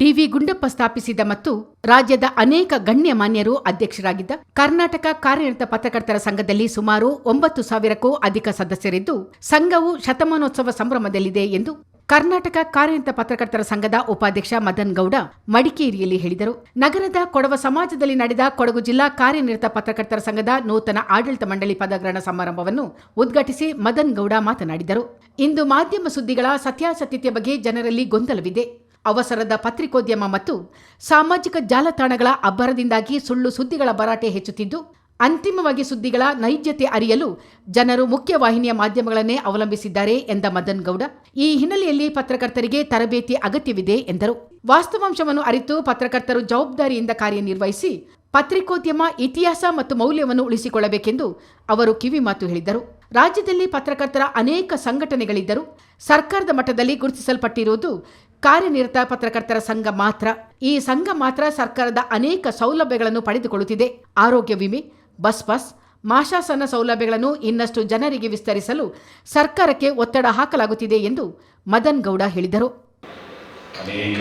D V Gundappa ಸ್ಥಾಪಿಸಿದ ಮತ್ತು ರಾಜ್ಯದ ಅನೇಕ ಗಣ್ಯಮಾನ್ಯರು ಅಧ್ಯಕ್ಷರಾಗಿದ್ದ ಕರ್ನಾಟಕ ಕಾರ್ಯನಿರತ ಪತ್ರಕರ್ತರ ಸಂಘದಲ್ಲಿ ಸುಮಾರು ಒಂಬತ್ತು ಸಾವಿರಕ್ಕೂ ಅಧಿಕ ಸದಸ್ಯರಿದ್ದು, ಸಂಘವು ಶತಮಾನೋತ್ಸವ ಸಂಭ್ರಮದಲ್ಲಿದೆ ಎಂದು ಕರ್ನಾಟಕ ಕಾರ್ಯನಿರತ ಪತ್ರಕರ್ತರ ಸಂಘದ ಉಪಾಧ್ಯಕ್ಷ ಮದನ್ ಗೌಡ ಮಡಿಕೇರಿಯಲ್ಲಿ ಹೇಳಿದರು. ನಗರದ ಕೊಡವ ಸಮಾಜದಲ್ಲಿ ನಡೆದ ಕೊಡಗು ಜಿಲ್ಲಾ ಕಾರ್ಯನಿರತ ಪತ್ರಕರ್ತರ ಸಂಘದ ನೂತನ ಆಡಳಿತ ಮಂಡಳಿ ಪದಗ್ರಹಣ ಸಮಾರಂಭವನ್ನು ಉದ್ಘಾಟಿಸಿ ಮದನ್ ಗೌಡ ಮಾತನಾಡಿದರು. ಇಂದು ಮಾಧ್ಯಮ ಸುದ್ದಿಗಳ ಸತ್ಯಾಸತ್ಯತೆ ಬಗ್ಗೆ ಜನರಲ್ಲಿ ಗೊಂದಲವಿದೆ. ಅವಸರದ ಪತ್ರಿಕೋದ್ಯಮ ಮತ್ತು ಸಾಮಾಜಿಕ ಜಾಲತಾಣಗಳ ಅಬ್ಬರದಿಂದಾಗಿ ಸುಳ್ಳು ಸುದ್ದಿಗಳ ಭರಾಟೆ ಹೆಚ್ಚುತ್ತಿದ್ದು, ಅಂತಿಮವಾಗಿ ಸುದ್ದಿಗಳ ನೈಜತೆ ಅರಿಯಲು ಜನರು ಮುಖ್ಯವಾಹಿನಿಯ ಮಾಧ್ಯಮಗಳನ್ನೇ ಅವಲಂಬಿಸಿದ್ದಾರೆ ಎಂದ ಮದನ್ ಗೌಡ ಈ ಹಿನ್ನೆಲೆಯಲ್ಲಿ ಪತ್ರಕರ್ತರಿಗೆ ತರಬೇತಿ ಅಗತ್ಯವಿದೆ ಎಂದರು. ವಾಸ್ತವಾಂಶವನ್ನು ಅರಿತು ಪತ್ರಕರ್ತರು ಜವಾಬ್ದಾರಿಯಿಂದ ಕಾರ್ಯನಿರ್ವಹಿಸಿ ಪತ್ರಿಕೋದ್ಯಮ ಇತಿಹಾಸ ಮತ್ತು ಮೌಲ್ಯವನ್ನು ಉಳಿಸಿಕೊಳ್ಳಬೇಕೆಂದು ಅವರು ಕಿವಿಮಾತು ಹೇಳಿದರು. ರಾಜ್ಯದಲ್ಲಿ ಪತ್ರಕರ್ತರ ಅನೇಕ ಸಂಘಟನೆಗಳಿದ್ದರೂ ಸರ್ಕಾರದ ಮಟ್ಟದಲ್ಲಿ ಗುರುತಿಸಲ್ಪಟ್ಟಿರುವುದು ಕಾರ್ಯನಿರತ ಪತ್ರಕರ್ತರ ಸಂಘ ಮಾತ್ರ. ಈ ಸಂಘ ಮಾತ್ರ ಸರ್ಕಾರದ ಅನೇಕ ಸೌಲಭ್ಯಗಳನ್ನು ಪಡೆದುಕೊಳ್ಳುತ್ತಿದೆ. ಆರೋಗ್ಯ ವಿಮೆ, ಬಸ್ ಪಾಸ್ ಮಾಶಾಸನ ಸೌಲಭ್ಯಗಳನ್ನು ಇನ್ನಷ್ಟು ಜನರಿಗೆ ವಿಸ್ತರಿಸಲು ಸರ್ಕಾರಕ್ಕೆ ಒತ್ತಡ ಹಾಕಲಾಗುತ್ತಿದೆ ಎಂದು ಮದನ್ ಗೌಡ ಹೇಳಿದರು. ಅನೇಕ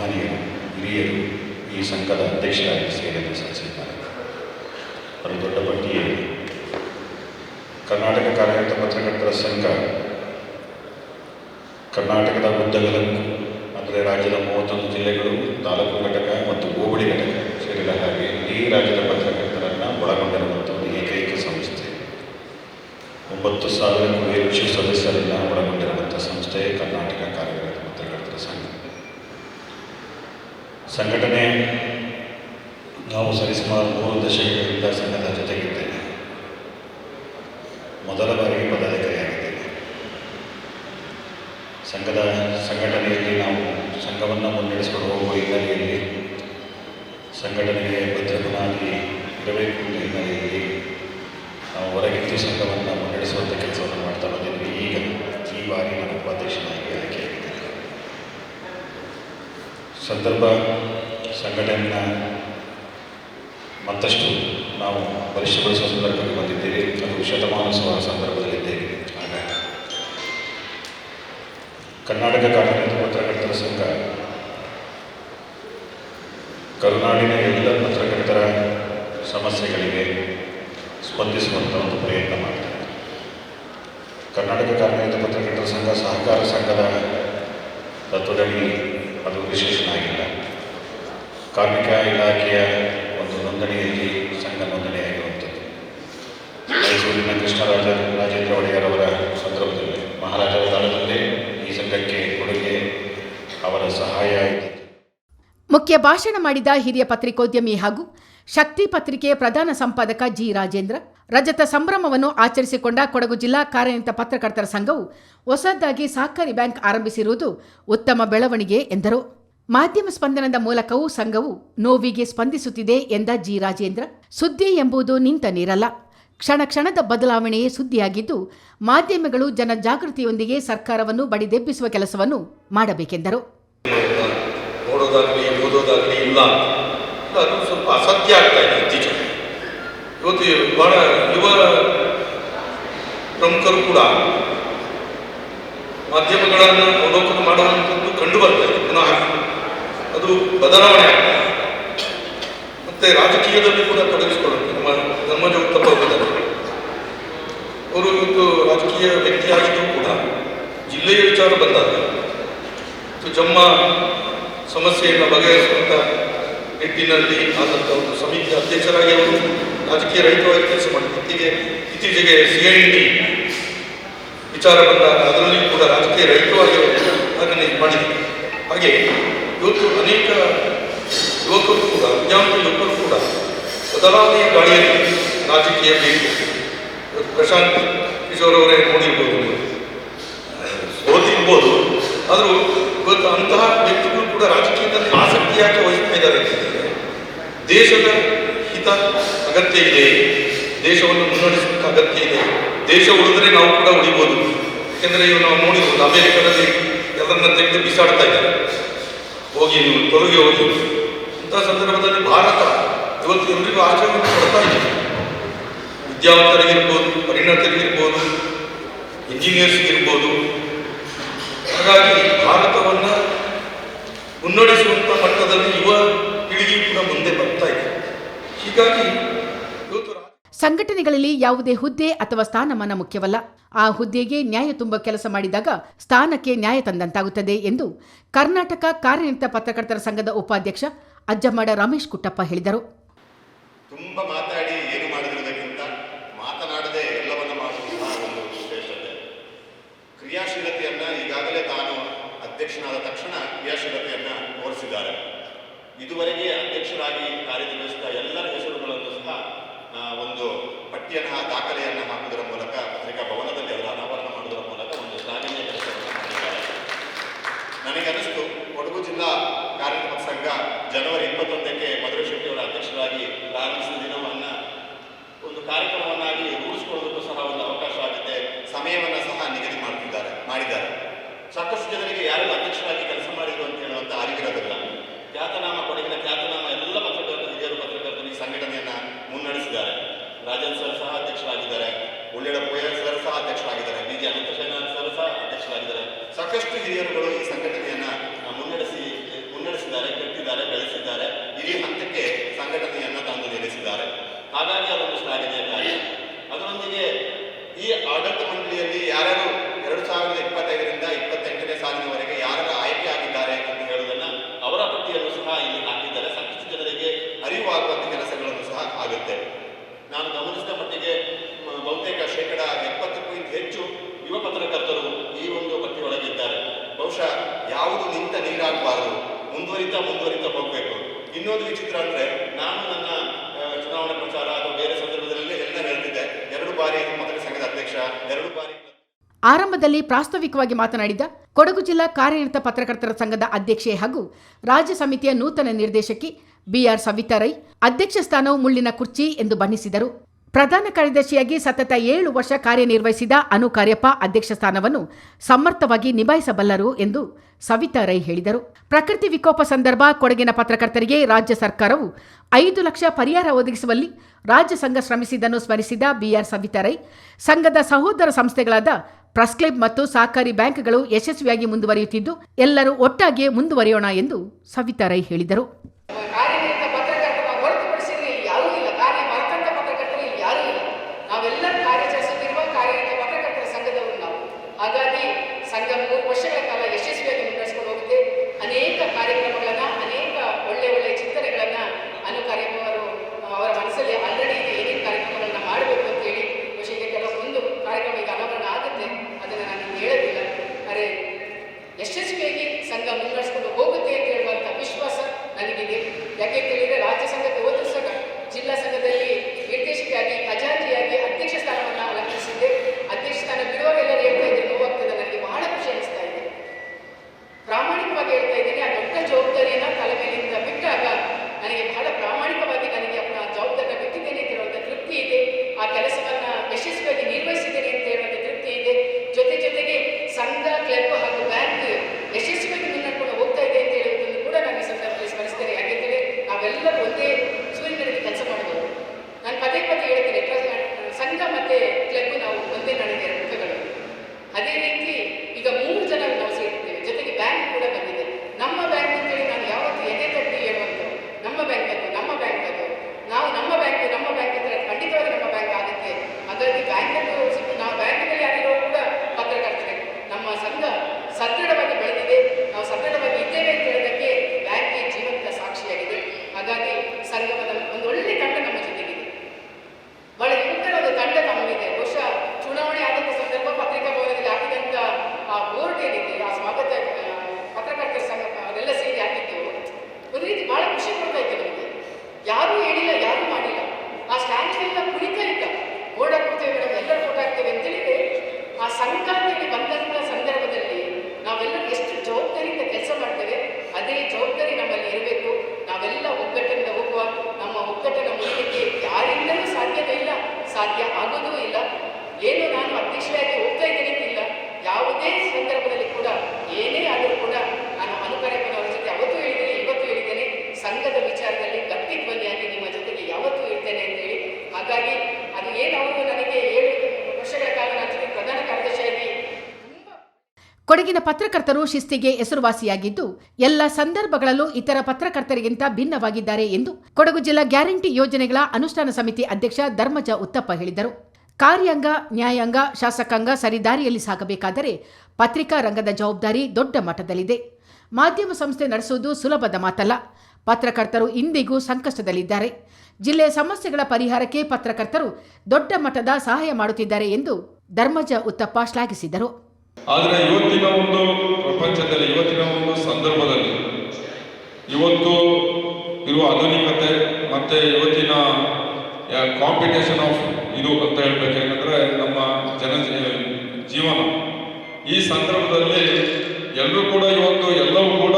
ಹಿರಿಯರು ಈ ಸಂಘದ ಅಧ್ಯಕ್ಷರಾಗಿ ಕರ್ನಾಟಕ ಕಾರ್ಯನಿರತ ಪತ್ರಕರ್ತರ ಸಂಘ ಕರ್ನಾಟಕದ ಉದ್ದಗಲಕ್ಕೂ ಅಂದರೆ ರಾಜ್ಯದ ಮೂವತ್ತೊಂದು ಜಿಲ್ಲೆಗಳು ತಾಲೂಕು ಘಟಕ ಮತ್ತು ಹೋಬಳಿ ಘಟಕ ಸೇರಿದ ಹಾಗೆ ಇಡೀ ರಾಜ್ಯದ ಪತ್ರಕರ್ತರನ್ನು ಒಳಗೊಂಡಿರುವಂಥ ಒಂದು ಏಕೈಕ ಸಂಸ್ಥೆ. ಒಂಬತ್ತು ಸಾವಿರಕ್ಕೂ ಹೆಚ್ಚು ಸದಸ್ಯರನ್ನು ಒಳಗೊಂಡಿರುವಂಥ ಸಂಸ್ಥೆ ಕರ್ನಾಟಕ ಕಾರ್ಯಕರ್ತ ಪತ್ರಕರ್ತರ ಸಂಘ. ಸಂಘಟನೆ ನಾವು ಸರಿಸುಮಾರು ಮೂರು ದಶಕಗಳಿಂದ ಸಂಘದ ಜೊತೆಗಿದ್ದೇವೆ ಮೊದಲ ಬಾರಿಗೆ ಪದಾಧಿಕಾರಿಯಾಗಿದ್ದೇವೆ ಸಂಘದ ಸಂಘಟನೆಯಲ್ಲಿ ನಾವು ಸಂಘವನ್ನು ಮುನ್ನಡೆಸಿಕೊಂಡು ಹೋಗುವ ಹಿನ್ನೆಲೆಯಲ್ಲಿ ಸಂಘಟನೆಗೆ ಬದ್ಧನಾಗಿ ಇರಬೇಕು ಎಂಬ ಹಿನ್ನೆಲೆಯಲ್ಲಿ ನಾವು ಹೊರಗಿತ್ತು ಸಂಘವನ್ನು ಮುನ್ನಡೆಸುವಂಥ ಕೆಲಸವನ್ನು ಮಾಡ್ತಾ ಬಂದಿದ್ವಿ ಈಗ ಈ ಬಾರಿ ನಾನು ಉಪಾಧ್ಯಕ್ಷನಾಗಿ ಆಯ್ಕೆಯಾಗಿದ್ದೇನೆ ಸಂದರ್ಭ ಸಂಘಟನೆಯ ಮತ್ತಷ್ಟು ನಾವು ಬಲಿಷ್ಠಗೊಳಿಸುವ ಸಂದರ್ಭಕ್ಕೆ ಬಂದಿದ್ದೇವೆ ಅದು ಶತಮಾನೋತ್ಸವ ಸಂದರ್ಭದಲ್ಲಿದ್ದೇವೆ ಹಾಗಾಗಿ ಕರ್ನಾಟಕ ಕಾರ್ಯನಿರತ ಪತ್ರಕರ್ತರ ಸಂಘ ಕರುನಾಡಿನ ಎಲ್ಲ ಪತ್ರಕರ್ತರ ಸಮಸ್ಯೆಗಳಿಗೆ ಸ್ಪಂದಿಸುವಂಥ ಒಂದು ಪ್ರಯತ್ನ ಮಾಡ್ತಾರೆ ಕರ್ನಾಟಕ ಕಾರ್ಮಿಕ ಪತ್ರಕರ್ತರ ಸಂಘ, ಸಹಕಾರ ಸಂಘದ ತತ್ವದಲ್ಲಿ ಅದು ವಿಶೇಷನಾಗಿಲ್ಲ ಕಾರ್ಮಿಕ ಇಲಾಖೆಯ ಒಂದು ನೋಂದಣಿಯಲ್ಲಿ ಸಂಘ ನೋಂದಣಿಯಾಗಿರುವಂಥದ್ದು ಮೈಸೂರಿನ ಕೃಷ್ಣರಾಜ ರಾಜೇಂದ್ರ ಒಡೆಯರ್ ಅವರ ಸಂದರ್ಭದಲ್ಲಿ, ಮಹಾರಾಜರ ಕಾಲದಲ್ಲೇ ಈ ಸಂಘಕ್ಕೆ ಕೊಡುಗೆ ಅವರ ಸಹಾಯ ಮುಖ್ಯ ಭಾಷಣ ಮಾಡಿದ ಹಿರಿಯ ಪತ್ರಿಕೋದ್ಯಮಿ ಹಾಗೂ ಶಕ್ತಿ ಪತ್ರಿಕೆಯ ಪ್ರಧಾನ ಸಂಪಾದಕ ಜಿ ರಾಜೇಂದ್ರ, ರಜತ ಸಂಭ್ರಮವನ್ನು ಆಚರಿಸಿಕೊಂಡ ಕೊಡಗು ಜಿಲ್ಲಾ ಕಾರ್ಯನಿರತ ಪತ್ರಕರ್ತರ ಸಂಘವು ಹೊಸದಾಗಿ ಸಹಕಾರಿ ಬ್ಯಾಂಕ್ ಆರಂಭಿಸಿರುವುದು ಉತ್ತಮ ಬೆಳವಣಿಗೆ ಎಂದರು. ಮಾಧ್ಯಮ ಸ್ಪಂದನದ ಮೂಲಕವೂ ಸಂಘವು ನೋವಿಗೆ ಸ್ಪಂದಿಸುತ್ತಿದೆ ಎಂದ ಜಿ ರಾಜೇಂದ್ರ, ಸುದ್ದಿ ಎಂಬುದು ನಿಂತ ನೀರಲ್ಲ. ಕ್ಷಣ ಕ್ಷಣದ ಬದಲಾವಣೆಯೇ ಸುದ್ದಿಯಾಗಿದ್ದು, ಮಾಧ್ಯಮಗಳು ಜನಜಾಗೃತಿಯೊಂದಿಗೆ ಸರ್ಕಾರವನ್ನು ಬಡಿದೆಬ್ಬಿಸುವ ಕೆಲಸವನ್ನು ಮಾಡಬೇಕೆಂದರು. ನೋಡೋದಾಗಲಿ ಓದೋದಾಗಲಿ ಇಲ್ಲ. ಅದು ಸ್ವಲ್ಪ ಅಸಾಧ್ಯ ಆಗ್ತಾ ಇದೆ ಇತ್ತೀಚೆಗೆ. ಇವತ್ತು ಬಹಳ ಯುವ ಪ್ರಮುಖರು ಕೂಡ ಮಾಧ್ಯಮಗಳನ್ನು ಅವಲೋಕನ ಮಾಡುವಂಥದ್ದು ಕಂಡು ಬರ್ತಾ ಇದೆ. ಪುನಃ ಅದು ಬದಲಾವಣೆ ಆಗ್ತದೆ ಮತ್ತೆ ರಾಜಕೀಯದಲ್ಲಿ ಕೂಡ ತೊಡಗಿಸಿಕೊಳ್ಳುತ್ತೆ. ನಮ್ಮ ಧರ್ಮಜ ಹೋಗಿದ್ದಾರೆ ಅವರು ಇವತ್ತು ರಾಜಕೀಯ ವ್ಯಕ್ತಿಯಾಗಿದ್ದು ಕೂಡ ಜಿಲ್ಲೆಯ ವಿಚಾರ ಬಂದಾಗ, ಜಮ್ಮ ಸಮಸ್ಯೆಯನ್ನು ಬಗೆಹರಿಸುವಂಥ ನಿಟ್ಟಿನಲ್ಲಿ ಆದಂಥ ಒಂದು ಸಮಿತಿ ಅಧ್ಯಕ್ಷರಾಗಿ ಅವರು ರಾಜಕೀಯ ರಹಿತವಾಗಿ ಕೆಲಸ ಮಾಡಿದ್ರು. ಇತ್ತೀಗೆ ಇತ್ತೀಚೆಗೆ ಸಿ ಐ ಟಿ ವಿಚಾರ ಬಂದಾಗ ಅದರಲ್ಲಿ ಕೂಡ ರಾಜಕೀಯ ರಹಿತವಾಗಿ ಅದನ್ನು ಮಾಡಿದರು. ಹಾಗೆ ಇವತ್ತು ಅನೇಕ ಯುವಕರು ಕೂಡ ವಿದ್ಯಾವಂತ ಯುವಕರು ಕೂಡ ಬದಲಾವಣೆಯ ಗಾಳಿಯಲ್ಲಿ ರಾಜಕೀಯ ಬೇಕು. ಪ್ರಶಾಂತ್ ಕಿಶೋರ್ ಅವರೇ ನೋಡಿರ್ಬೋದು. ಓದಿರ್ಬೋದು ಆದರೂ ಇವತ್ತು ಅಂತಹ ವ್ಯಕ್ತಿಗಳು ಕೂಡ ರಾಜಕೀಯದಲ್ಲಿ ಆಸಕ್ತಿ ಯಾಕೆ ವಹಿಸ್ತಾ ಇದ್ದಾರೆ? ದೇಶದ ಹಿತ ಅಗತ್ಯ ಇದೆ. ದೇಶವನ್ನು ಮುನ್ನಡೆಸುವಂಥ ಅಗತ್ಯ ಇದೆ. ದೇಶ ಉಳಿದ್ರೆ ನಾವು ಕೂಡ ಉಳಿಬೋದು. ಯಾಕೆಂದರೆ ಇವರು ನಾವು ನೋಡಿರ್ಬೋದು ಅಮೆರಿಕದಲ್ಲಿ ಎಲ್ಲರನ್ನ ತೆಗೆದು ಬಿಸಾಡ್ತಾ ಇದ್ದಾರೆ. ಹೋಗಿ ನೀವು ತೊಲಗಿ ಹೋಗಿ. ಇಂಥ ಸಂದರ್ಭದಲ್ಲಿ ಭಾರತ ಇವತ್ತು ಎಲ್ಲರಿಗೂ ಆಶ್ರಯವನ್ನು ಕೊಡ್ತಾ ಇದೆ. ವಿದ್ಯಾವಂತರಿಗಿರ್ಬೋದು, ಪರಿಣತರಿಗಿರ್ಬೋದು ಇಂಜಿನಿಯರ್ಸ್ಗಿರ್ಬೋದು ಹಾಗಾಗಿ ಭಾರತವನ್ನು ಮುನ್ನಡೆಸುವಂಥ ಮಟ್ಟದಲ್ಲಿ ಯುವ ಪೀಳಿಗೆ ಕೂಡ ಮುಂದೆ ಬರ್ತಾ ಇದೆ. ಹೀಗಾಗಿ ಸಂಘಟನೆಗಳಲ್ಲಿ ಯಾವುದೇ ಹುದ್ದೆ ಅಥವಾ ಸ್ಥಾನಮಾನ ಮುಖ್ಯವಲ್ಲ. ಆ ಹುದ್ದೆಗೆ ನ್ಯಾಯ ತುಂಬ ಕೆಲಸ ಮಾಡಿದಾಗ ಸ್ಥಾನಕ್ಕೆ ನ್ಯಾಯ ತಂದಂತಾಗುತ್ತದೆ ಎಂದು ಕರ್ನಾಟಕ ಕಾರ್ಯನಿರತ ಪತ್ರಕರ್ತರ ಸಂಘದ ಉಪಾಧ್ಯಕ್ಷ ಅಜ್ಜಮ್ಮಡ ರಮೇಶ್ ಕುಟ್ಟಪ್ಪ ಹೇಳಿದರು. ತುಂಬಾ ಮಾತಾಡಿ ಇದುವರೆಗೆ ಅಧ್ಯಕ್ಷರಾಗಿ ಕಾರ್ಯನಿರ್ವಹಿಸಿದ ಎಲ್ಲರ ಹೆಸರುಗಳನ್ನು ಸಹ ಒಂದು ಪಟ್ಟಿಯನ್ನು, ದಾಖಲೆಯನ್ನು ಹಾಕುವುದರ ಮೂಲಕ, ಪತ್ರಿಕಾ ಭವನದಲ್ಲಿ ಅವರ ಅನಾವರಣ ಮಾಡುವುದರ ಮೂಲಕ ಒಂದು ಶ್ಲಾಘನೀಯ ಕೆಲಸವನ್ನು ಮಾಡಿದ್ದಾರೆ. ನನಗೆ ಅನಿಸ್ತು ಕೊಡಗು ಜಿಲ್ಲಾ ಕಾರ್ಯಕರ್ತರ ಸಂಘ ಜನವರಿ ಇಪ್ಪತ್ತೊಂದಕ್ಕೆ ಮಧುರ ಶೆಟ್ಟಿ ಅವರ ಅಧ್ಯಕ್ಷರಾಗಿ ಪ್ರಾರಂಭಿಸಿದ ದಿನವನ್ನು ಒಂದು ಕಾರ್ಯಕ್ರಮವನ್ನಾಗಿ ರೂಢಿಸಿಕೊಳ್ಳೋದಕ್ಕೂ ಸಹ ಒಂದು ಅವಕಾಶ ಸಮಯವನ್ನ ಸಹ ನಿಗದಿ ಮಾಡ್ತಿದ್ದಾರೆ, ಮಾಡಿದ್ದಾರೆ. ಸಾಕಷ್ಟು ಜನರಿಗೆ ಯಾರೆಲ್ಲ ಅಧ್ಯಕ್ಷರಾಗಿ ಕೆಲಸ ಮಾಡಿದ್ರು ಅಂತ ಹೇಳುವಂತ ಅರಿವಿರೋದಿಲ್ಲ ಖ್ಯಾತನಾಮ ಕೊಡಗಿನ ಖ್ಯಾತನಾಮ ಎಲ್ಲ ಪತ್ರಕರ್ತರು ಹಿರಿಯರು ಪತ್ರಕರ್ತರು ಈ ಸಂಘಟನೆಯನ್ನ ಮುನ್ನಡೆಸಿದ್ದಾರೆ ರಾಜನ್ ಸರ್ ಸಹ ಅಧ್ಯಕ್ಷರಾಗಿದ್ದಾರೆ ಉಳ್ಳೆಡಪ್ಪಯ್ಯ ಸರ್ ಸಹ ಅಧ್ಯಕ್ಷರಾಗಿದ್ದಾರೆ ಬಿ ಜಿ ಅನಂತಶೇನ ಸರ್ ಸಹ ಅಧ್ಯಕ್ಷರಾಗಿದ್ದಾರೆ ಸಾಕಷ್ಟು ಹಿರಿಯರುಗಳು ಈ ಸಂಘಟನೆಯನ್ನ ಆ, ಮುನ್ನಡೆಸಿ ಮುನ್ನಡೆಸಿದ್ದಾರೆ ಕಟ್ಟಿದ್ದಾರೆ ಬೆಳೆಸಿದ್ದಾರೆ ಇಡೀ ಹಂತಕ್ಕೆ ಸಂಘಟನೆಯನ್ನ ತಂದು ನಿಲ್ಲಿಸಿದ್ದಾರೆ ಹಾಗಾಗಿ ಅದೊಂದು ಶ್ಲಾಘನೀಯ ಕಾರ್ಯ ಅದರೊಂದಿಗೆ ಈ ಆಡಳಿತ ಮಂಡಳಿಯಲ್ಲಿ ಯಾರ್ಯಾರು ಎರಡು ಸಾವಿರದ ಇಪ್ಪತ್ತೈದರಿಂದ ಇಪ್ಪತ್ತೆಂಟನೇ ಸಾಲಿನವರೆಗೆ ಯಾರೆಲ್ಲ ಆಯ್ಕೆ ಆಗಿದ್ದಾರೆ ಅಂತ ಹೇಳುವುದನ್ನ ಅವರ ಪಟ್ಟಿಯನ್ನು ಸಹ ಇಲ್ಲಿ ಹಾಕಿದ್ದಾರೆ ಸಾಕಷ್ಟು ಜನರಿಗೆ ಅರಿವಾಗುವಂತ ಕೆಲಸಗಳನ್ನು ಸಹ ಆಗುತ್ತೆ ನಾನು ಗಮನಿಸಿದ ಮಟ್ಟಿಗೆ ಮ, ಬಹುತೇಕ ಶೇಕಡ ಎಪ್ಪತ್ತಕ್ಕೂ ಹೆಚ್ಚು ಯುವ ಪತ್ರಕರ್ತರು ಈ ಒಂದು ಪಟ್ಟಿಯೊಳಗೆ ಇದ್ದಾರೆ ಬಹುಶಃ ಯಾವುದು ನಿಂತ ನೀರಾಗಬಾರದು. ಮುಂದುವರಿತಾ ಮುಂದುವರಿತಾ ಹೋಗಬೇಕು. ಇನ್ನೊಂದು ವಿಚಿತ್ರ ಅಂದ್ರೆ ನಾನು ನನ್ನ ಚುನಾವಣಾ ಪ್ರಚಾರ ಅಥವಾ ಬೇರೆ ಸಂದರ್ಭದಲ್ಲಿ ಎಲ್ಲ ಹೇಳ್ತಿದ್ದೆ. ಎರಡು ಬಾರಿ ಮೊದಲ ಸಂಘದ ಅಧ್ಯಕ್ಷ, ಎರಡು ಬಾರಿ ಆರಂಭದಲ್ಲಿ ಪ್ರಾಸ್ತಾವಿಕವಾಗಿ ಮಾತನಾಡಿದ ಕೊಡಗು ಜಿಲ್ಲಾ ಕಾರ್ಯನಿರತ ಪತ್ರಕರ್ತರ ಸಂಘದ ಅಧ್ಯಕ್ಷೆ ಹಾಗೂ ರಾಜ್ಯ ಸಮಿತಿಯ ನೂತನ ನಿರ್ದೇಶಕಿ ಬಿಆರ್ ಸವಿತಾ ರೈ ಅಧ್ಯಕ್ಷ ಸ್ಥಾನವು ಮುಳ್ಳಿನ ಕುರ್ಚಿ ಎಂದು ಬಣ್ಣಿಸಿದರು. ಪ್ರಧಾನ ಕಾರ್ಯದರ್ಶಿಯಾಗಿ ಸತತ ಏಳು ವರ್ಷ ಕಾರ್ಯನಿರ್ವಹಿಸಿದ ಅನು ಕಾರ್ಯಪ್ಪ ಅಧ್ಯಕ್ಷ ಸ್ಥಾನವನ್ನು ಸಮರ್ಥವಾಗಿ ನಿಭಾಯಿಸಬಲ್ಲರು ಎಂದು ಸವಿತಾ ರೈ ಹೇಳಿದರು. ಪ್ರಕೃತಿ ವಿಕೋಪ ಸಂದರ್ಭ ಕೊಡಗಿನ ಪತ್ರಕರ್ತರಿಗೆ ರಾಜ್ಯ ಸರ್ಕಾರವು ಐದು ಲಕ್ಷ ಪರಿಹಾರ ಒದಗಿಸುವಲ್ಲಿ ರಾಜ್ಯ ಸಂಘ ಶ್ರಮಿಸಿದ್ದನ್ನು ಸ್ಮರಿಸಿದ ಬಿಆರ್ ಸವಿತಾ ರೈ, ಸಂಘದ ಸಹೋದರ ಸಂಸ್ಥೆಗಳಾದ ಪ್ರೆಸ್ ಕ್ಲಬ್ ಮತ್ತು ಸಹಕಾರಿ ಬ್ಯಾಂಕ್ಗಳು ಯಶಸ್ವಿಯಾಗಿ ಮುಂದುವರಿಯುತ್ತಿದ್ದು, ಎಲ್ಲರೂ ಒಟ್ಟಾಗಿಯೇ ಮುಂದುವರಿಯೋಣ ಎಂದು ಸವಿತಾ ರೈ ಹೇಳಿದರು ಕಾರ್ಯನಿರತ ಪತ್ರಕರ್ತರ ಹೊರತುಪಡಿಸಿದ್ರೆ ಇಲ್ಲಿ ಯಾರೂ ಇಲ್ಲ ಕಾರ್ಯ ಮರ್ತಂತ ಪತ್ರಕರ್ತರು ಇಲ್ಲಿ ಯಾರೂ ಇಲ್ಲ ನಾವೆಲ್ಲರೂ ಕಾರ್ಯಾಚರಿಸುತ್ತಿರುವ ಕಾರ್ಯನಿರತ ಪತ್ರಕರ್ತರ ಸಂಘದವರು ನಾವು ಹಾಗಾಗಿ ಸಂಘ ಮೂರು ವರ್ಷಗಳ ಕಾಲ ಯಶಸ್ವಿಯಾಗಿ ಮುನ್ನಡೆಸ್ಕೊಂಡು ಹೋಗುತ್ತೆ ಅನೇಕ ಕಾರ್ಯಕ್ರಮಗಳನ್ನ ಅನೇಕ ಒಳ್ಳೆ ಒಳ್ಳೆ ಚಿಂತನೆಗಳನ್ನ ಅನು ಕಾರ್ಯಕ್ರಮರು ಅವರ ಮನಸ್ಸಲ್ಲಿ ಆಲ್ರೆಡಿ ಇದೆ ಏನೇನು ಕಾರ್ಯಕ್ರಮಗಳನ್ನ ಮಾಡಬೇಕು ಅಂತ ಹೇಳಿ ಬಹುಶಃ ಈಗ ಕೆಲವೊಂದು ಕಾರ್ಯಕ್ರಮ ಈಗ ಅನಾವರಣ ಆಗುತ್ತೆ ಅದನ್ನು ನಾನು ನಿಮ್ಗೆ ಹೇಳೋದಿಲ್ಲ ಆದರೆ ಯಶಸ್ವಿಯಾಗಿ ಸಂಘ ಮುನ್ನಡೆಸ್ಕೊಂಡು ಹೋಗುತ್ತೆ ಅಂತ ಹೇಳುವಂಥ ವಿಶ್ವಾಸ ನನಗಿದೆ ಯಾಕೆ ಕೇಳಿದರೆ ರಾಜ್ಯ ಸಂಘಕ್ಕೆ ಹೋದ ಸಹ ಜಿಲ್ಲಾ ಸಂಘದಲ್ಲಿ ನಿರ್ದೇಶಕಿಯಾಗಿ ಖಜಾಂಚಿಯಾಗಿ ಅಧ್ಯಕ್ಷ ಸ್ಥಾನವನ್ನು ಅಲಂಕರಿಸಿದ್ದೆ ಅಧ್ಯಕ್ಷ ಸ್ಥಾನ ಬಿಡುವಾಗ ಎಲ್ಲರೂ ಹೇಳ್ತಾ ಇದ್ರೆ ನೋವಾಗ್ತದೆ ನನಗೆ ಬಹಳ ಖುಷಿ ಅನಿಸ್ತಾ ಇದೆ ಪ್ರಾಮಾಣಿಕವಾಗಿ ಹೇಳ್ತಾ ಇದ್ದೇನೆ ಆ ದೊಡ್ಡ ಜವಾಬ್ದಾರಿಯನ್ನ ತಲೆ ಮೇಲಿಂದ ಬಿಟ್ಟಾಗ ನನಗೆ ಬಹಳ ಪ್ರಾಮಾಣಿಕವಾಗಿ ನನಗೆ ಆ ಜವಾಬ್ದಾರಿನ ಬಿಟ್ಟಿದ್ದೇನೆ ಅಂತ ಹೇಳುವಂಥ ತೃಪ್ತಿ ಇದೆ ಆ ಕೆಲಸವನ್ನ ಯಶಸ್ವಿಯಾಗಿ ನಿರ್ವಹಿಸಿದ್ದೇನೆ ಅಂತ ಹೇಳುವಂಥ ತೃಪ್ತಿ ಇದೆ ಜೊತೆ ಜೊತೆಗೆ ಸಂಘ ಕ್ಲಬ್ ಹಾಗೂ ಬ್ಯಾಂಕ್ ಯಶಸ್ವಿಯಾಗಿ ಮುನ್ನಡ್ಕೊಂಡು ಹೋಗ್ತಾ ಇದೆ ಅಂತ ಹೇಳುವುದನ್ನು ಕೂಡ ನಾನು ಈ ಸಂದರ್ಭದಲ್ಲಿ ಸ್ಮರಿಸ್ತೇನೆ ಯಾಕೆಂದರೆ ನಾವೆಲ್ಲರೂ ಒಂದೇ ಸೂರ್ಯನಲ್ಲಿ ಕೆಲಸ ಮಾಡಬಹುದು ನಾನು ಪದೇ ಪದೇ ಹೇಳ್ತೇನೆ ಟ್ರಸ್ಟ್- ಸಂಘ ಮತ್ತೆ ಕ್ಲಬ್ ನಾವು ಒಂದೇ ನಡೆದ ಎರಡು ಮುಖಗಳು ಅದೇ ರೀತಿ ಈಗ ಮೂರು ಜನ ನಾವು ಸೇರಿದ್ದೇವೆ ಜೊತೆಗೆ ಬ್ಯಾಂಕ್ ಕೂಡ ಬಂದಿದೆ ನಮ್ಮ ಬ್ಯಾಂಕ್ ಅಂತೇಳಿ ನಾನು ಯಾವತ್ತೂ ಎದೆ ತಟ್ಟಿ ಹೇಳುವಂಥದ್ದು ನಮ್ಮ ಬ್ಯಾಂಕ್ ಅದು ನಮ್ಮ ಬ್ಯಾಂಕ್ ಅದು ನಾವು ನಮ್ಮ ಬ್ಯಾಂಕ್ ನಮ್ಮ ಬ್ಯಾಂಕ್ ಅಂತ ಹೇಳಿ ಖಂಡಿತವಾಗಿ ನಮ್ಮ ಬ್ಯಾಂಕ್ ಆಗುತ್ತೆ ಹಾಗಾಗಿ ಬ್ಯಾಂಕನ್ನು ಸಿಕ್ಕು ನಾವು ಬ್ಯಾಂಕಿನಲ್ಲಿ ಯಾರಿರೋ ಕೂಡ ಪತ್ರಕರ್ತರೆ ನಮ್ಮ ಸಂಘ ಸದೃಢವಾಗಿ ಬೆಳೆದಿದೆ ನಾವು ಸದೃಢವಾಗಿ ಇದ್ದೇವೆ ಅಂತ ಹೇಳೋದಕ್ಕೆ ಬ್ಯಾಂಕ್ ಜೀವಂತ ಸಾಕ್ಷಿಯಾಗಿದೆ ಹಾಗಾಗಿ ಸಂಘದ ಒಂದು ಒಳ್ಳೆ ತಂಡ ನಮ್ಮ ಜೊತೆಗಿದೆ ಬಹಳ ಯುವಕರ ಒಂದು ತಂಡ ನಮ್ಮಲ್ಲಿದೆ ಬಹುಶಃ ಚುನಾವಣೆ ಆದಂಥ ಸಂದರ್ಭ ಪತ್ರಿಕಾ ಭವನದಲ್ಲಿ ಹಾಕಿದಂಥ ಆ ಬೋರ್ಡ್ ಏನಿದೆ ಆ ಸ್ವಾಗತ ಆ, ಪತ್ರಕರ್ತರ ಸಂಘ ಅವರೆಲ್ಲ ಸೇರಿ ಹಾಕಿದ್ದೆವು ರೀತಿ ಬಹಳ ಖುಷಿ ಕೊಡ್ತಾ ಇತ್ತು ನಮಗೆ. ಯಾರೂ ಹೇಳಿಲ್ಲ, ಯಾರೂ ಮಾಡಿಲ್ಲ. ಆ ಸ್ಟ್ಯಾಂಡ್ ಎಲ್ಲ ಕುಣಿತಾ ಇದ್ದ. ಬೋರ್ಡ್ ಹಾಕ್ಬಿಡ್ತೇವೆ ಮೇಡಮ್ ಎಲ್ಲರೂ ಫೋಟೋ ಹಾಕ್ತೇವೆ ಅಂತೇಳಿದ್ರೆ ಆ ಸಂಕ್ರಾಂತಿಯಲ್ಲಿ ಬಂದಂಥ ಸಂದರ್ಭದಲ್ಲಿ ನಾವೆಲ್ಲರೂ ಎಷ್ಟು ಜವಾಬ್ದಾರಿಯಿಂದ ಕೆಲಸ ಮಾಡ್ತೇವೆ, ಅದೇ ಜವಾಬ್ದಾರಿ ನಮ್ಮಲ್ಲಿ ಇರಬೇಕು. ನಾವೆಲ್ಲ ಒಗ್ಗಟ್ಟಿನಿಂದ ಹೋಗುವ, ನಮ್ಮ ಒಗ್ಗಟ್ಟನ ಮುಂದಕ್ಕೆ ಯಾರಿಂದಲೂ ಸಾಧ್ಯವೇ ಇಲ್ಲ, ಸಾಧ್ಯ ಆಗೋದೂ ಇಲ್ಲ. ಏನು ನಾನು ಅಧ್ಯಕ್ಷರಾಗಿ ಹೋಗ್ತಾ ಇದ್ದೀನಿ ಯಾವುದೇ ಸಂದರ್ಭದಲ್ಲಿ ಕೂಡ ಏನೇ ಆದರೂ ಅದು ಏನು ಅವರು ನನಗೆ ಏಳು ವರ್ಷಗಳ ಕಾಲ ನಾನು ಪ್ರಧಾನ ಕಾರ್ಯದರ್ಶಿಯಾಗಿ ಕೊಡಗಿನ ಪತ್ರಕರ್ತರು ಶಿಸ್ತಿಗೆ ಹೆಸರುವಾಸಿಯಾಗಿದ್ದು, ಎಲ್ಲ ಸಂದರ್ಭಗಳಲ್ಲೂ ಇತರ ಪತ್ರಕರ್ತರಿಗಿಂತ ಭಿನ್ನವಾಗಿದ್ದಾರೆ ಎಂದು ಕೊಡಗು ಜಿಲ್ಲಾ ಗ್ಯಾರಂಟಿ ಯೋಜನೆಗಳ ಅನುಷ್ಠಾನ ಸಮಿತಿ ಅಧ್ಯಕ್ಷ ಧರ್ಮಜ ಉತ್ತಪ್ಪ ಹೇಳಿದರು. ಕಾರ್ಯಾಂಗ, ನ್ಯಾಯಾಂಗ, ಶಾಸಕಾಂಗ ಸರಿದಾರಿಯಲ್ಲಿ ಸಾಗಬೇಕಾದರೆ ಪತ್ರಿಕಾ ರಂಗದ ಜವಾಬ್ದಾರಿ ದೊಡ್ಡ ಮಟ್ಟದಲ್ಲಿದೆ. ಮಾಧ್ಯಮ ಸಂಸ್ಥೆ ನಡೆಸುವುದು ಸುಲಭದ ಮಾತಲ್ಲ. ಪತ್ರಕರ್ತರು ಇಂದಿಗೂ ಸಂಕಷ್ಟದಲ್ಲಿದ್ದಾರೆ. ಜಿಲ್ಲೆಯ ಸಮಸ್ಯೆಗಳ ಪರಿಹಾರಕ್ಕೆ ಪತ್ರಕರ್ತರು ದೊಡ್ಡ ಮಟ್ಟದ ಸಹಾಯ ಮಾಡುತ್ತಿದ್ದಾರೆ ಎಂದು ಧರ್ಮಜ ಉತ್ತಪ್ಪ ಶ್ಲಾಘಿಸಿದರು. ಆದರೆ ಇವತ್ತಿನ ಒಂದು ಪ್ರಪಂಚದಲ್ಲಿ, ಇವತ್ತಿನ ಒಂದು ಸಂದರ್ಭದಲ್ಲಿ ಇವತ್ತು ಇರುವ ಆಧುನಿಕತೆ ಮತ್ತೆ ಇವತ್ತಿನ ಕಾಂಪಿಟೇಷನ್ ಆಫ್ ಇದು ಅಂತ ಹೇಳ್ಬೇಕೇನಂದ್ರೆ ನಮ್ಮ ಜನ ಜೀವನ. ಈ ಸಂದರ್ಭದಲ್ಲಿ ಎಲ್ಲರೂ ಕೂಡ ಇವತ್ತು ಎಲ್ಲವೂ ಕೂಡ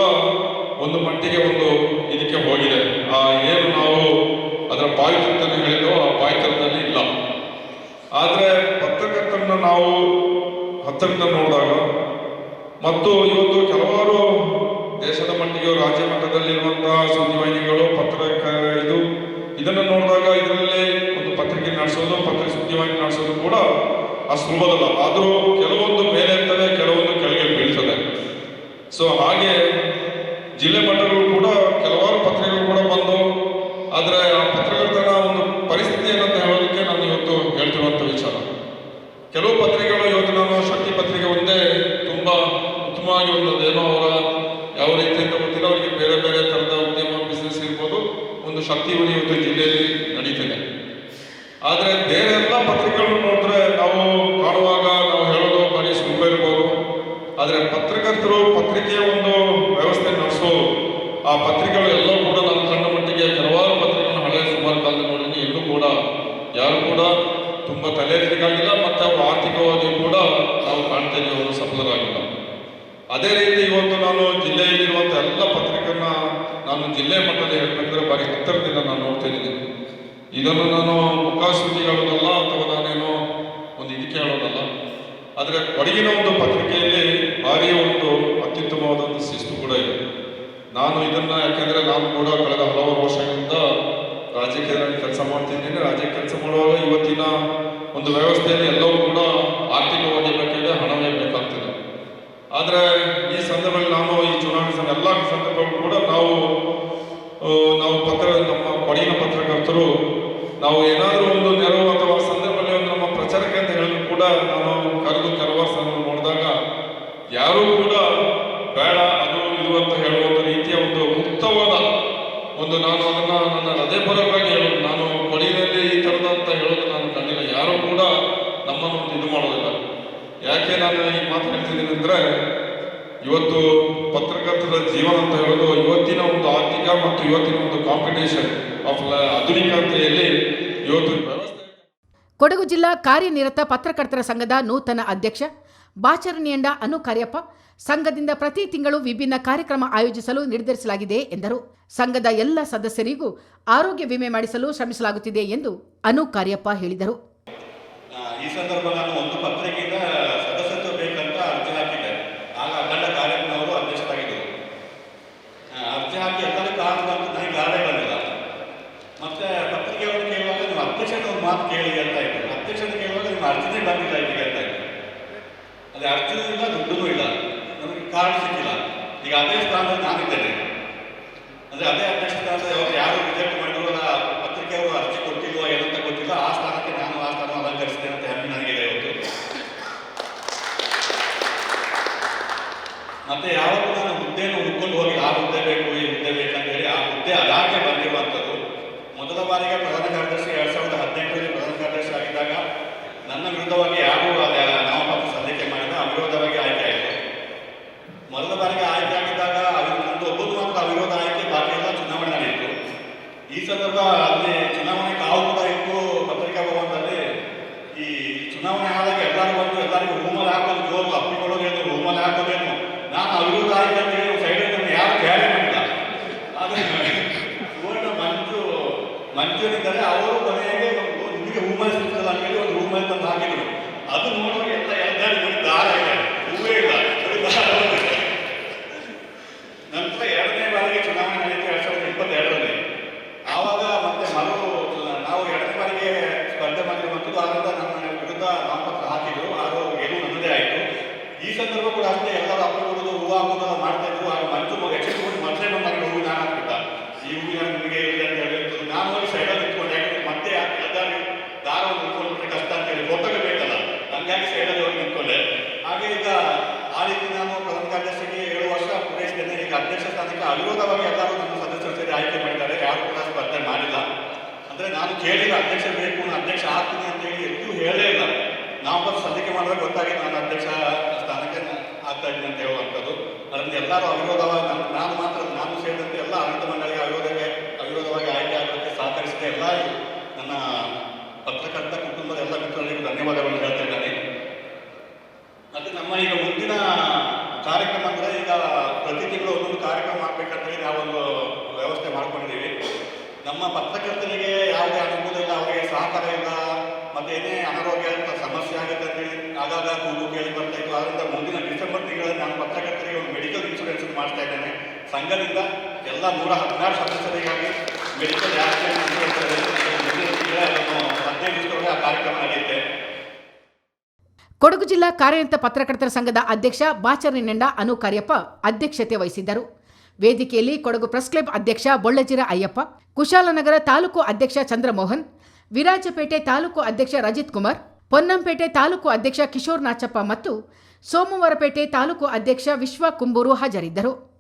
ಒಂದು ಮಟ್ಟಿಗೆ ಒಂದು ಇದಕ್ಕೆ ಹೋಗಿದೆ. ಆ ಏನು ನಾವು ಅದರ ಪಾಯಿತನ ಹೇಳಿದೋ ಆ ಪಾಯಿತನದಲ್ಲಿ ಇಲ್ಲ. ಆದರೆ ಪತ್ರಕರ್ತರನ್ನ ನಾವು ಹತ್ತಿರದಿಂದ ನೋಡಿದಾಗ ಮತ್ತು ಇವತ್ತು ಕೆಲವಾರು ದೇಶದ ಮಟ್ಟಿಗೆ ರಾಜ್ಯ ಮಟ್ಟದಲ್ಲಿರುವಂತಹ ಸುದ್ದಿವಾಹಿನಿಗಳು ಪತ್ರಕ ಇದು ಇದನ್ನು ನೋಡಿದಾಗ ಇದರಲ್ಲಿ ಒಂದು ಪತ್ರಿಕೆ ನಡೆಸೋದು, ಪತ್ರಿಕೆ ಸುದ್ದಿವಾಹಿನಿ ನಡೆಸೋದು ಕೂಡ ಆ ಸುಲಭದಲ್ಲ ಆದರೂ ಕೆಲವೊಂದು ಮೇಲೆ ಇರ್ತವೆ ಕೆಲವೊಂದು ಕೆಳಗೆ ಬೀಳ್ತದೆ. ಸೊ ಹಾಗೆ ಜಿಲ್ಲೆ ಮಟ್ಟಗಳು ಪತ್ರಿಕೆಗಳು ಕೂಡ ಬಂದು, ಆದರೆ ಆ ಪತ್ರಕರ್ತರ ಒಂದು ಪರಿಸ್ಥಿತಿ ಏನಂತ ಹೇಳೋದಕ್ಕೆ ನಾನು ಇವತ್ತು ಹೇಳ್ತಿರುವಂಥ ವಿಚಾರ. ಕೆಲವು ಪತ್ರಿಕೆಗಳು ಇವತ್ತು ನಾನು ಶಕ್ತಿ ಪತ್ರಿಕೆ ಒಂದೇ ತುಂಬ ಉತ್ತಮವಾಗಿ ಒಂದು ಏನೋ ಅವರ ಯಾವ ರೀತಿ ಅಂತ ಗೊತ್ತಿಲ್ಲ, ಅವರಿಗೆ ಬೇರೆ ಬೇರೆ ಥರದ ಉದ್ಯಮ ಬಿಸ್ನೆಸ್ ಇರ್ಬೋದು, ಒಂದು ಶಕ್ತಿ ಇವತ್ತು ಜಿಲ್ಲೆಯಲ್ಲಿ ನಡೀತಿದೆ. ಆದರೆ ಬೇರೆ ಎಲ್ಲ ಪತ್ರಿಕೆಗಳನ್ನು ನೋಡಿದ್ರೆ ನಾವು ಕಾಣುವಾಗ ನಾವು ಹೇಳೋದು ಬರೀ ಸುಲಭ ಇರ್ಬೋದು. ಆದರೆ ಪತ್ರಕರ್ತರು ಪತ್ರಿಕೆಯ ಒಂದು ವ್ಯವಸ್ಥೆ ನಡೆಸೋರು ಆ ಪತ್ರಿಕೆಗಳು ಎಲ್ಲವೂ ಕೂಡ ನಾನು ಸಣ್ಣ ಮಟ್ಟಿಗೆ ಕೆಲವಾರು ಪತ್ರಿಕೆಗಳನ್ನು ಹಳೆಯ ಸುಮಾರು ಕಾಲದಲ್ಲಿ ನೋಡಿದ್ದೀನಿ. ಎಲ್ಲೂ ಕೂಡ ಯಾರು ಕೂಡ ತುಂಬ ತಲೆಯಲ್ಲಿಗಾಗಿಲ್ಲ ಮತ್ತು ಅವರು ಆರ್ಥಿಕವಾಗಿ ಕೂಡ ನಾವು ಕಾಣ್ತಾ ಇದ್ದೀವಿ ಅವರು ಸಫಲರಾಗಿಲ್ಲ. ಅದೇ ರೀತಿ ಇವತ್ತು ನಾನು ಜಿಲ್ಲೆಯಲ್ಲಿರುವಂಥ ಎಲ್ಲ ಪತ್ರಿಕೆಯನ್ನು ನಾನು ಜಿಲ್ಲೆ ಮಟ್ಟದಲ್ಲಿ ಹೇಳ್ಬೇಕಂದ್ರೆ ಬಾರಿ ಹತ್ತಿರದಿಂದ ನಾನು ನೋಡ್ತಾ ಇದ್ದೀನಿ. ಇದನ್ನು ನಾನು ಮುಖಾಸುದ್ದಿ ಹೇಳೋದಲ್ಲ ಅಥವಾ ನಾನೇನೋ ಒಂದು ಇದಕ್ಕೆ ಹೇಳೋದಲ್ಲ. ಆದರೆ ಕೊಡಗಿನ ಒಂದು ಪತ್ರಿಕೆಯಲ್ಲಿ ಭಾರಿ ಒಂದು ಅತ್ಯುತ್ತಮವಾದ ಒಂದು ಶಿಸ್ತು ಕೂಡ ಇದೆ. ನಾನು ಇದನ್ನ ಯಾಕೆಂದ್ರೆ ನಾನು ಕೂಡ ಕಳೆದ ಹಲವಾರು ವರ್ಷಗಳಿಂದ ರಾಜಕೀಯದಲ್ಲಿ ಕೆಲಸ ಮಾಡ್ತಿದ್ದೀನಿ. ರಾಜ್ಯ ಕೆಲಸ ಮಾಡುವಾಗ ಇವತ್ತಿನ ಒಂದು ವ್ಯವಸ್ಥೆಯಲ್ಲಿ ಎಲ್ಲವೂ ಕೂಡ ಆರ್ಥಿಕವಾಗಿ ಬೇಕಾಗಿದೆ, ಹಣವೇ ಬೇಕಾಗ್ತದೆ. ಆದರೆ ಈ ಸಂದರ್ಭದಲ್ಲಿ ನಾನು ಈ ಚುನಾವಣೆ ಎಲ್ಲ ಸಂದರ್ಭಗಳು ಕೂಡ ನಾವು ನಾವು ಪತ್ರ, ನಮ್ಮ ಕೊಡಿನ ಪತ್ರಕರ್ತರು, ನಾವು ಏನಾದರೂ ಒಂದು ನೆರವು ಅಥವಾ ಸಂದರ್ಭದಲ್ಲಿ ಒಂದು ನಮ್ಮ ಪ್ರಚಾರಕ್ಕೆ ಅಂತ ಹೇಳಿದ್ರು ಕೂಡ ನಾನು ಕರೆದು ಕೆಲವಾರು ನೋಡಿದಾಗ ಯಾರೂ ಕೂಡ ಒಂದು ನಾನು ಅದನ್ನು ನನ್ನ ಹೃದಯಪೂರ್ವಕವಾಗಿ ಹೇಳೋದು, ನಾನು ಕೊಡಗಿನಲ್ಲಿ ಈ ಥರದ ಅಂತ ಹೇಳೋದು ನಾನು ಕಂಡಿಲ್ಲ ಯಾರೂ ಕೂಡ ನಮ್ಮನ್ನು ಇದು ಮಾಡೋದಿಲ್ಲ. ಯಾಕೆ ನಾನು ಈ ಮಾತು ಹೇಳ್ತಿದ್ದೀನಿ ಅಂದರೆ, ಇವತ್ತು ಪತ್ರಕರ್ತರ ಜೀವನ ಅಂತ ಹೇಳೋದು ಇವತ್ತಿನ ಒಂದು ಆರ್ಥಿಕ ಮತ್ತು ಇವತ್ತಿನ ಒಂದು ಕಾಂಪಿಟೇಷನ್ ಆಫ್ ಆಧುನಿಕತೆಯಲ್ಲಿ ಇವತ್ತು ಕೊಡಗು ಜಿಲ್ಲಾ ಕಾರ್ಯನಿರತ ಪತ್ರಕರ್ತರ ಸಂಘದ ನೂತನ ಅಧ್ಯಕ್ಷ ಬಾಚರಣಿಯಂಡ ಅನು ಕಾರ್ಯಪ್ಪ ಸಂಘದಿಂದ ಪ್ರತಿ ತಿಂಗಳು ವಿಭಿನ್ನ ಕಾರ್ಯಕ್ರಮ ಆಯೋಜಿಸಲು ನಿರ್ಧರಿಸಲಾಗಿದೆ ಎಂದರು. ಸಂಘದ ಎಲ್ಲ ಸದಸ್ಯರಿಗೂ ಆರೋಗ್ಯ ವಿಮೆ ಮಾಡಿಸಲು ಶ್ರಮಿಸಲಾಗುತ್ತಿದೆ ಎಂದು ಅನು ಕಾರ್ಯಪ್ಪ ಹೇಳಿದರು. ಈ ಸಂದರ್ಭ ನಾನು ಒಂದು ಪತ್ರಿಕೆಯಿಂದ ಸದಸ್ಯತ್ವ ಬೇಕಂತ ಅರ್ಜಿ ಹಾಕಿದ್ದೆ ಆಗ ಅಖಂಡ ಕಾರ್ಯಕ್ರಮವರು ಅಧ್ಯಕ್ಷರಾಗಿದ್ದರು ಆ, ಅರ್ಜಿ ಹಾಕಿ ಎಲ್ಲರೂ ಕಾರಣ ಬಂತು ನನಗೆ ಗಾಡೆ ಬಂದಿಲ್ಲ ಮತ್ತೆ ಪತ್ರಿಕೆಯವರು ಕೇಳುವಾಗ ನೀವು ಅಧ್ಯಕ್ಷನ ಒಂದು ಮಾತು ಕೇಳಿ ಅಂತ ಇದ್ರು ಅಧ್ಯಕ್ಷನ ಕೇಳುವಾಗ ನಿಮ್ಮ ಅರ್ಜಿನೇ ಬಂದಿಲ್ಲ ಇಲ್ಲಿಗೆ ಅಂತ ಇದ್ರು ಅದೇ ಅರ್ಜಿನೂ ಇಲ್ಲ ದುಡ್ಡೂ ಇಲ್ಲ ನಮಗೆ ಕಾರ್ಡ್ ಸಿಕ್ಕಿಲ್ಲ ಈಗ ಅದೇ ಸ್ಥಾನದಲ್ಲಿ ನಾನಿದ್ದೇನೆ ಅಂದ್ರೆ ಅದೇ ಅಧ್ಯಕ್ಷ ಸ್ಥಾನದಲ್ಲಿ ಅವ್ರು ಯಾರು ರಿಜೆಕ್ಟ್ ಮಾಡಿದ್ರು ಅಲ್ಲ ಪತ್ರಿಕೆಯವರು ಅರ್ಜಿ ಕೊಟ್ಟಿಲ್ವಾ ಏನಂತ ಗೊತ್ತಿಲ್ಲ ಆ ಸ್ಥಾನಕ್ಕೆ ನಾನು ಆ ಸ್ಥಾನ ಅಲಂಕರಿಸಿದ್ದೇನೆ ಅಂತ ಹೆಮ್ಮೆ ನನಗಿದೆ ಇವತ್ತು ಮತ್ತೆ ಯಾವತ್ತೂ ನಾನು ಹುದ್ದೆಯನ್ನು ಹುಡ್ಕೊಂಡು ಹೋಗಿ ಆ ಹುದ್ದೆ ಬೇಕು, ಈ ಹುದ್ದೆ ಬೇಕಂತ ಹೇಳಿ ಆ ಹುದ್ದೆ ಅದಾಗೆ ಬಂದಿರುವಂಥದ್ದು. ಮೊದಲ ಬಾರಿಗೆ ಪ್ರಧಾನ ಕಾರ್ಯದರ್ಶಿ ಎರಡ್ ಸಾವಿರದ ಹದಿನೆಂಟರಲ್ಲಿ ಪ್ರಧಾನ ಕಾರ್ಯದರ್ಶಿ ಆಗಿದ್ದಾಗ ನನ್ನ ವಿರುದ್ಧವಾಗಿ ಯಾರು ನಾಮಪತ್ರ ಸಲ್ಲಿಕೆ ಮಾಡಿದ ಅವಿರೋಧವಾಗಿ ಆಯ್ಕೆ ಆಯಿತು. ಮೊದಲ ಬಾರಿಗೆ ಆಯ್ಕೆ ಆಗಿದ್ದಾಗ ಅವಿ- ನಂದು ಒಬ್ಬದು ಮಾತ್ರ ಅವಿರೋಧ ಆಯ್ಕೆ ಬಾಕಿ ಎಲ್ಲ ಚುನಾವಣೆ ನಡೆಯಿತು ಈ ಸಂದರ್ಭ ಅಲ್ಲಿ ಚುನಾವಣೆ ಕಾವು ಕೂಡ ಇತ್ತು ಪತ್ರಿಕಾ ಭವನದಲ್ಲಿ ಈ ಚುನಾವಣೆ ಆದಾಗ ಎಲ್ಲರೂ ಬಂದು ಎಲ್ಲರಿಗೂ ರೂಮಲ್ಲಿ ಹಾಕೋದು ಜೋರು ಅಪ್ಪಿಕೊಳ್ಳೋದೇನು ರೂಮಲ್ಲಿ ಹಾಕೋದೇನು ನಾನು ಅವಿರೋಧ ಆಯ್ಕೆ ಅಂತ ಹೇಳಿ ಸೈಡಲ್ಲಿ ಯಾರು ಕೇಳೇ ಮಾಡಿಲ್ಲ ಆದರೆ ಸುವರ್ಣ ಮಂಜು ಮಂಜುನಿದ್ದಾರೆ ಅವರು ಕೊನೆಗೆ ಒಂದು ನಿಮಗೆ ರೂಮಲ್ಲಿ ಸಿಗ್ತಲ್ಲ ಅಂತ ಹೇಳಿ ಒಂದು ರೂಮಲ್ಲಿ ತಂದು ಹಾಕಿದ್ರು. ಅದು ನೋಡುವಾಗ ಎಲ್ಲ ಎಲ್ಲರೂ ಬರೀ ದಾರ ಇದೆ ಹೂವೇ ಇಲ್ಲ ಬರೀ ದಾರ ಇದೆ. ನಂತರ ಎರಡನೇ ಬಾರಿಗೆ ಚುನಾವಣೆ ನಡೆಯಿತು ಎರಡ್ ಸಾವಿರದ ಇಪ್ಪತ್ತೆರಡರಲ್ಲಿ ಆವಾಗ ಮತ್ತೆ ಮರು ನಾವು ಎರಡನೇ ಬಾರಿಗೆ ಸ್ಪರ್ಧೆ ಮಾಡಿರುವಂಥದ್ದು ಆಗ ನನ್ನ ವಿರುದ್ಧ ನಾಮಪತ್ರ ಹಾಕಿದ್ರು ಆಗ ಗೆಲುವು ನನ್ನದೇ ಆಯಿತು ಈ ಸಂದರ್ಭ ಕೂಡ ಅಷ್ಟೇ ಎಲ್ಲ ಅವಿರೋಧವಾಗಿ ಎಲ್ಲರೂ ನಮ್ಮ ಸದಸ್ಯರು ಸೇರಿ ಆಯ್ಕೆ ಮಾಡಿದ್ದಾರೆ. ಯಾರು ಕೂಡ ಸ್ಪರ್ಧೆ ಮಾಡಿಲ್ಲ. ಅಂದರೆ ನಾನು ಕೇಳಿದ ಅಧ್ಯಕ್ಷ ಬೇಕು ಅಧ್ಯಕ್ಷ ಆಗ್ತೀನಿ ಅಂತ ಹೇಳಿ ಎಲ್ಲೂ ಹೇಳೇ ಇಲ್ಲ. ನಾವು ಬಂದು ಸಲ್ಲಿಕೆ ಮಾಡಿದಾಗ ಗೊತ್ತಾಗಿ ನಾನು ಅಧ್ಯಕ್ಷ ಸ್ಥಾನಕ್ಕೆ ಆಗ್ತಾ ಇದ್ದೀನಿ ಅಂತ ಹೇಳುವಂಥದ್ದು. ಅದರಿಂದ ಎಲ್ಲರೂ ಅವಿರೋಧವಾಗಿ ನಾನು ನಾನು ಮಾತ್ರ ನಾನು ಸೇರಿದಂತೆ ಎಲ್ಲ ಆಡಳಿತ ಮಂಡಳಿಗೆ ಅವಿರೋಧಕ್ಕೆ ಅವಿರೋಧವಾಗಿ ಆಯ್ಕೆ ಆಗೋದಕ್ಕೆ ಸಹಕರಿಸಿದ ಎಲ್ಲ ನನ್ನ ಪತ್ರಕರ್ತ ಕುಟುಂಬದ ಎಲ್ಲ ಮಿತ್ರರಿಗೂ ಧನ್ಯವಾದಗಳನ್ನು ಹೇಳ್ತಾ ಇದ್ದಾನೆ. ಮತ್ತು ನಮ್ಮ ಈಗ ಮುಂದಿನ ಕಾರ್ಯಕ್ರಮ ಅಂದರೆ ಈಗ ಪ್ರತಿ ತಿಂಗಳು ಒಂದೊಂದು ಕಾರ್ಯಕ್ರಮ ಮಾಡಬೇಕಂತ ಹೇಳಿ ನಾವೊಂದು ವ್ಯವಸ್ಥೆ ಮಾಡ್ಕೊಂಡಿದ್ದೀವಿ ನಮ್ಮ ಪತ್ರಕರ್ತರಿಗೆ ಯಾವುದೇ ಅನುಕೂಲ ಇಲ್ಲ, ಅವರಿಗೆ ಸಹಕಾರ ಇಲ್ಲ, ಮತ್ತೆ ಏನೇ ಅನಾರೋಗ್ಯ ಸಮಸ್ಯೆ ಆಗುತ್ತೆ ಅಂತೇಳಿ ಆಗಾಗ ಕೂಗು ಕೇಳಿ ಬರ್ತಾ ಇತ್ತು. ಆದ್ರಿಂದ ಮುಂದಿನ ಡಿಸೆಂಬರ್ ತಿಂಗಳಲ್ಲಿ ನಾನು ಪತ್ರಕರ್ತರಿಗೆ ಒಂದು ಮೆಡಿಕಲ್ ಇನ್ಶೂರೆನ್ಸ್ ಮಾಡ್ತಾ ಇದ್ದೇನೆ. ಸಂಘದಿಂದ ಎಲ್ಲ ನೂರ ಹದಿನಾರು ಸದಸ್ಯರಿಗಾಗಿ ಮೆಡಿಕಲ್ ಹದಿನೈದು ಆ ಕಾರ್ಯಕ್ರಮ ನಡೆಯುತ್ತೆ. ಕೊಡಗು ಜಿಲ್ಲಾ ಕಾರ್ಯನಿರತ ಪತ್ರಕರ್ತರ ಸಂಘದ ಅಧ್ಯಕ್ಷ ಬಾಚರನಿಂಡ ಅನು ಕಾರ್ಯಪ್ಪ ಅಧ್ಯಕ್ಷತೆ ವಹಿಸಿದ್ದರು. ವೇದಿಕೆಯಲ್ಲಿ ಕೊಡಗು ಪ್ರೆಸ್ ಕ್ಲಬ್ ಅಧ್ಯಕ್ಷ ಬೊಳ್ಳಜಿರ ಅಯ್ಯಪ್ಪ, ಕುಶಾಲನಗರ ತಾಲೂಕು ಅಧ್ಯಕ್ಷ ಚಂದ್ರಮೋಹನ್, ವಿರಾಜಪೇಟೆ ತಾಲೂಕು ಅಧ್ಯಕ್ಷ ರಜಿತ್ ಕುಮಾರ್, ಪೊನ್ನಂಪೇಟೆ ತಾಲೂಕು ಅಧ್ಯಕ್ಷ ಕಿಶೋರ್ ನಾಚಪ್ಪ ಮತ್ತು ಸೋಮವಾರಪೇಟೆ ತಾಲೂಕು ಅಧ್ಯಕ್ಷ ವಿಶ್ವ ಕುಂಬೂರು ಹಾಜರಿದ್ದರು.